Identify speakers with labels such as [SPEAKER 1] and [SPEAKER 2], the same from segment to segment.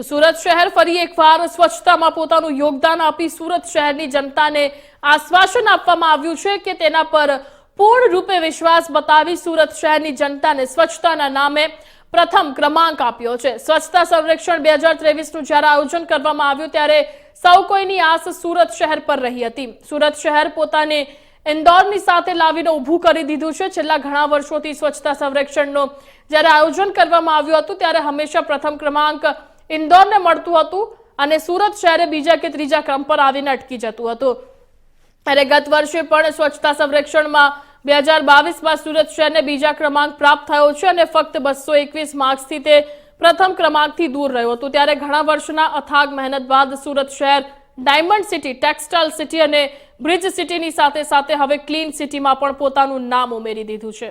[SPEAKER 1] તો સુરત શહેર ફરી એકવાર સ્વચ્છતામાં પોતાનું યોગદાન આપી સુરત શહેરની જનતાને આશ્વાસન આપવામાં આવ્યું છે કે તેના પર પૂર્ણ રૂપે વિશ્વાસ બતાવી સુરત શહેરની જનતાને સ્વચ્છતાના નામે પ્રથમ ક્રમાંક આપ્યો છે. સ્વચ્છતા સંરક્ષણ બે હજાર ત્રેવીસનું જ્યારે આયોજન કરવામાં આવ્યું ત્યારે સૌ કોઈની આસ સુરત શહેર પર રહી હતી. સુરત શહેર પોતાને ઇન્દોરની સાથે લાવીને ઊભું કરી દીધું છે. છેલ્લા ઘણા વર્ષોથી સ્વચ્છતા સંરક્ષણનો જ્યારે આયોજન કરવામાં આવ્યું હતું ત્યારે હંમેશા પ્રથમ ક્રમાંક ઇન્દોરને મળતું હતું અને સુરત શહેરે બીજા કે ત્રીજા ક્રમ પર આવીને અટકી જતું હતું. અને ગત વર્ષે પણ સ્વચ્છતા સંરક્ષણમાં બે હજાર બાવીસમાં સુરત શહેરને બીજા ક્રમાંક પ્રાપ્ત થયો છે અને ફક્ત બસો એકવીસ માર્ક્સથી તે પ્રથમ ક્રમાંકથી દૂર રહ્યું હતું. ત્યારે ઘણા વર્ષના અથાગ મહેનત બાદ સુરત શહેર ડાયમંડ સિટી, ટેક્સટાઇલ સિટી અને બ્રિજ સિટીની સાથે સાથે હવે ક્લીન સિટીમાં પણ પોતાનું નામ ઉમેરી દીધું છે.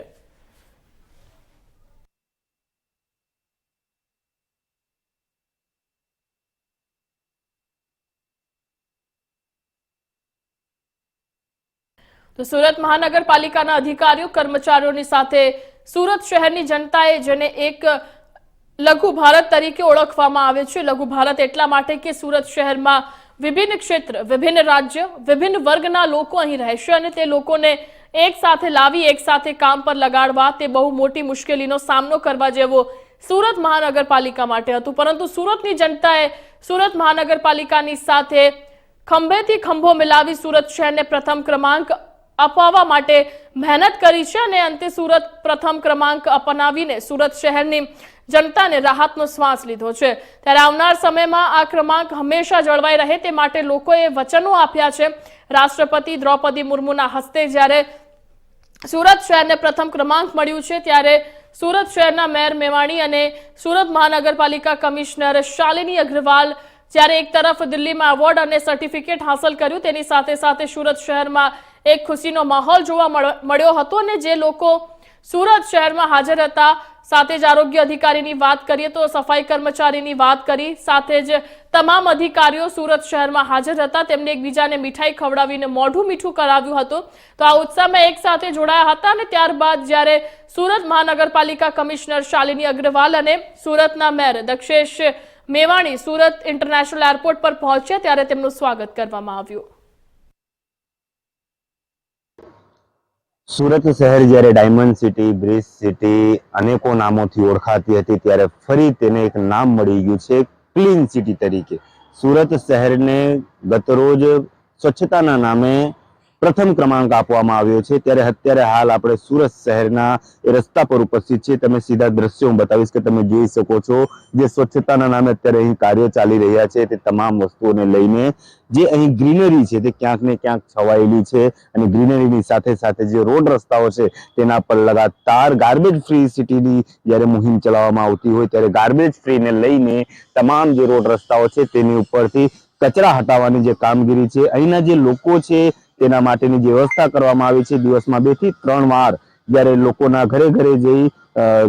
[SPEAKER 1] તો સુરત મહાનગરપાલિકાના અધિકારીઓ, કર્મચારીઓની સાથે સુરત શહેરની જનતાએ જેને એક લઘુ ભારત તરીકે ઓળખવામાં આવે છે. લઘુ ભારત એટલા માટે કે સુરત શહેરમાં વિભિન્ન ક્ષેત્ર, વિભિન્ન રાજ્ય, વિભિન્ન વર્ગના લોકો અહીં રહેશે અને તે લોકોને એક સાથે લાવી, એક સાથે કામ પર લગાડવા તે બહુ મોટી મુશ્કેલીનો સામનો કરવા જેવો સુરત મહાનગરપાલિકા માટે હતું. પરંતુ સુરતની જનતાએ સુરત મહાનગરપાલિકાની સાથે ખંભેથી ખંભો મિલાવી સુરત શહેરને પ્રથમ ક્રમાંક અપાવવા માટે મહેનત કરી છે અને અંતે સુરત પ્રથમ ક્રમાંક અપનાવીને સુરત શહેરની જનતાને રાહતનો શ્વાસ લીધો છે. ત્યારે આવનાર સમયમાં આ ક્રમાંક હંમેશા જળવાઈ રહે તે માટે લોકોએ વચનો આપ્યા છે. રાષ્ટ્રપતિ દ્રૌપદી મુર્મુના હસ્તે જ્યારે સુરત શહેરને પ્રથમ ક્રમાંક મળ્યું છે, ત્યારે સુરત શહેરના મેયર મેવાણી અને સુરત મહાનગરપાલિકા કમિશનર શાલિની અગ્રવાલ જ્યારે એક તરફ દિલ્હીમાં એવોર્ડ અને સર્ટિફિકેટ હાંસલ કર્યું, તેની સાથે સાથે સુરત શહેરમાં એક ખુશીનો માહોલ જોવા મળ- મળ્યો હતો અને જે લોકો સુરત શહેરમાં હાજર હતા, સાથે જ આરોગ્ય અધિકારીની વાત કરીએ તો સફાઈ કર્મચારીની વાત કરી, સાથે જ તમામ અધિકારીઓ સુરત શહેરમાં હાજર હતા, તેમને એકબીજાને મીઠાઈ ખવડાવીને મોઢું મીઠું કરાવ્યું હતું. તો આ ઉત્સાહમાં એક સાથે જોડાયા હતા અને ત્યારબાદ જ્યારે સુરત મહાનગરપાલિકા કમિશનર શાલિની અગ્રવાલ અને સુરતના mayor Dakshesh Mavani Surat international airport પર પહોંચ્યા, ત્યારે તેમનું સ્વાગત કરવામાં આવ્યું.
[SPEAKER 2] સુરત શહેર જ્યારે ડાયમંડ સિટી બ્રિજ સિટી અનેકો નામોથી ઓળખાતી હતી, ત્યારે ફરી તેને એક નામ મળી ગયું છે ક્લીન સિટી તરીકે. સુરત શહેરને ગતરોજ સ્વચ્છતાના નામે પ્રથમ ક્રમાંક આપવામાં આવ્યો છે. ત્યારે અત્યારે હાલ આપણે સુરત શહેરના એ રસ્તા પર ઉપસ્થિત છે તમે સીધા દ્રશ્યો હું બતાવીશ કે તમે જોઈ શકો છો. જે સ્વચ્છતાના નામે અત્યારે અહીં કાર્યો ચાલી રહ્યા છે તે તમામ વસ્તુઓને લઈને. જે અહીં ગ્રીનરી છે તે ક્યાંક ને ક્યાંક છવાયેલી છે અને ગ્રીનરીની સાથે સાથે જે રોડ રસ્તાઓ છે તેના પર લગાતાર ગાર્બેજ ફ્રી સિટીની જ્યારે મુહિમ ચલાવવામાં આવતી હોય ત્યારે ગાર્બેજ ફ્રીને લઈને તમામ જે રોડ રસ્તાઓ છે તેની ઉપરથી કચરા હટાવવાની જે કામગીરી છે. અહીંના જે લોકો છે તેના માટેની જે વ્યવસ્થા કરવામાં આવી છે, દિવસમાં બેથી ત્રણ વાર જ્યારે લોકોના ઘરે ઘરે જઈ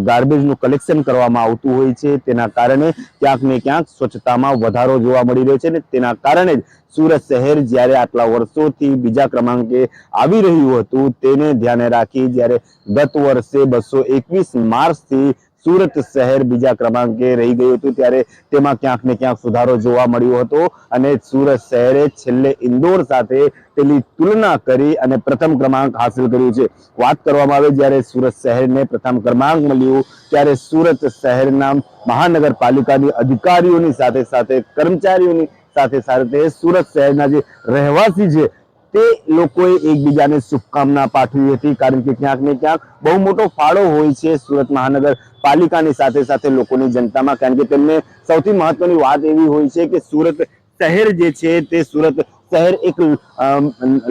[SPEAKER 2] ગાર્બેજનું કલેક્શન કરવામાં આવતું હોય છે, તેના કારણે ક્યાંક ને ક્યાંક સ્વચ્છતામાં વધારો જોવા મળી રહ્યો છે અને તેના કારણે જ સુરત શહેર જ્યારે આટલા વર્ષોથી બીજા ક્રમાંકે આવી રહ્યું હતું, તેને ધ્યાને રાખી જ્યારે ગત વર્ષે બસો એકવીસ માર્ચથી સુરત શહેર બીજા ક્રમાંકે રહી ગયું હતું ત્યારે તેમાં ક્યાંક ને ક્યાંક સુધારો જોવા મળ્યો હતો અને સુરત શહેરે છેલ્લે ઇન્દોર સાથે તેની તુલના કરી અને પ્રથમ ક્રમાંક હાંસલ કર્યું છે. વાત કરવામાં આવે જ્યારે સુરત શહેરને પ્રથમ ક્રમાંક મળ્યું ત્યારે સુરત શહેરના મહાનગરપાલિકાની અધિકારીઓની સાથે સાથે કર્મચારીઓની સાથે સાથે સુરત શહેરના જે રહેવાસી છે તે લોકોએ એકબીજાને શુભકામના પાઠવી હતી, કારણ કે ક્યાંક ને ક્યાંક બહુ મોટો ફાળો હોય છે સુરત મહાનગર પાલિકાની સાથે સાથે લોકોની જનતામાં. કારણ કે તેમને સૌથી મહત્વની વાત એવી હોય છે કે સુરત શહેર જે છે તે સુરત શહેર એક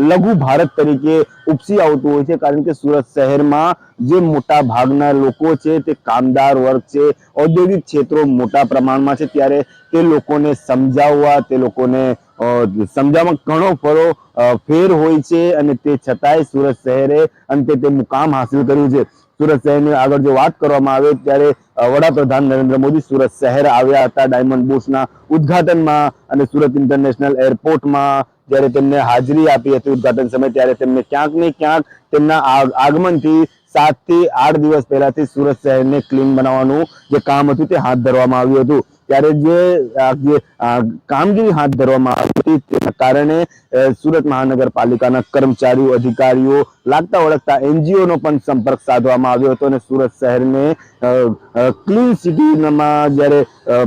[SPEAKER 2] લઘુ ભારત તરીકે ઉપસી આવતું હોય છે. કારણ કે સુરત શહેરમાં જે મોટા ભાગના લોકો છે, તે કામદાર વર્ગ છે, ઔદ્યોગિક ક્ષેત્રો મોટા પ્રમાણમાં છે. ત્યારે તે લોકોને સમજાવવા, તે લોકોને સમજાવવામાં ઘણો ફરો ફેર હોય છે. અને તે છતાંય સુરત શહેરે અંતે તે મુકામ હાસિલ કર્યું છે. સુરત શહેરની આગળ જો વાત કરવામાં આવે ત્યારે વડાપ્રધાન નરેન્દ્ર મોદી સુરત શહેર આવ્યા હતા ડાયમંડ બુશના ઉદ્ઘાટનમાં અને સુરત ઇન્ટરનેશનલ એરપોર્ટમાં જ્યારે તેમને હાજરી આપી હતી ઉદ્ઘાટન સમયે, ત્યારે તેમને ક્યાંક ને ક્યાંક તેમના આગ- આગમનથી સાતથી આઠ દિવસ પહેલાથી સુરત શહેરને ક્લીન બનાવવાનું જે કામ હતું તે હાથ ધરવામાં આવ્યું હતું. ત્યારે જે કામગીરી હાથ ધરવામાં આવી હતી તેના કારણે સુરત મહાનગરપાલિકાના કર્મચારીઓ, અધિકારીઓ લાગતા ઓળખતા એનજીઓનો પણ સંપર્ક સાધવામાં આવ્યો હતો અને સુરત શહેરને ક્લીન સિટીમાં જ્યારે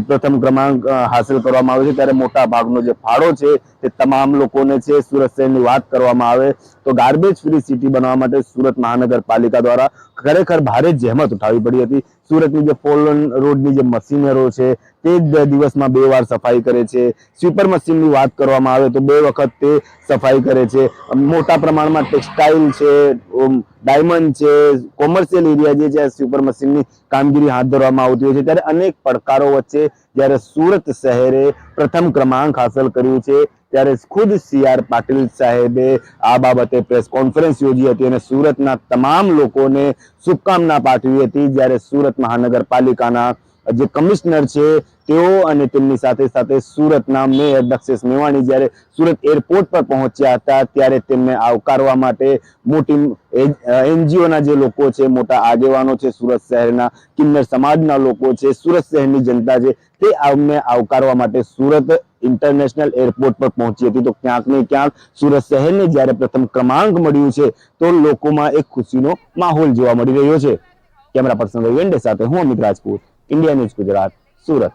[SPEAKER 2] પ્રથમ ક્રમાંક હાંસલ કરવામાં આવ્યો છે, ત્યારે મોટા ભાગનો જે ફાળો છે તે તમામ લોકોને છે સુરત શહેરની વાત કરવામાં આવે તો ગાર્બેજ ફ્રી સિટી બનાવવા માટે સુરત મહાનગરપાલિકા દ્વારા ખરેખર ભારે જહેમત ઉઠાવી પડી હતી. સુરતની જે ફોલન રોડની જે મશીનરો છે તે જ દિવસમાં બે વાર સફાઈ કરે છે. સ્વીપર મશીનની વાત કરવામાં આવે તો બે વખત તે સફાઈ કરે છે. મોટા પ્રમાણમાં ટેક્સટાઇલ છે ડાયમંડ છે કોમર્શિયલ એરિયા જે છે સુપર મશીનની કામગીરી હાથ ધરવામાં આવતી હોય છે. ત્યારે અનેક પડકારો વચ્ચે જ્યારે સુરત શહેરે પ્રથમ ક્રમાંક હાંસલ કર્યું છે, ત્યારે ખુદ સી આર પાટીલ સાહેબે આ બાબતે પ્રેસ કોન્ફરન્સ યોજી હતી અને સુરતના તમામ લોકોને શુભકામના પાઠવી હતી. જ્યારે સુરત મહાનગરપાલિકાના જે કમિશનર છે, તેઓ અને તેમની સાથે સાથે સુરતના મેયર દક્ષેશ મેવાણી જ્યારે સુરત એરપોર્ટ પર પહોંચ્યા હતા, ત્યારે તેમને આવકારવા માટે મોટી એનજીઓના જે લોકો છે, મોટા આગેવાનો છે, સુરત શહેરના કિન્નર સમાજના લોકો છે, સુરત શહેરની જનતા છે, તે અમને આવકારવા માટે સુરત ઇન્ટરનેશનલ એરપોર્ટ પર પહોંચી હતી. તો ક્યાંક ને ક્યાંક સુરત શહેરને જ્યારે પ્રથમ ક્રમાંક મળ્યું છે, તો લોકોમાં એક ખુશીનો માહોલ જોવા મળી રહ્યો છે. કેમેરા પર્સન રવિ સાથે હું Amit Rajput. India News Gujarat Surat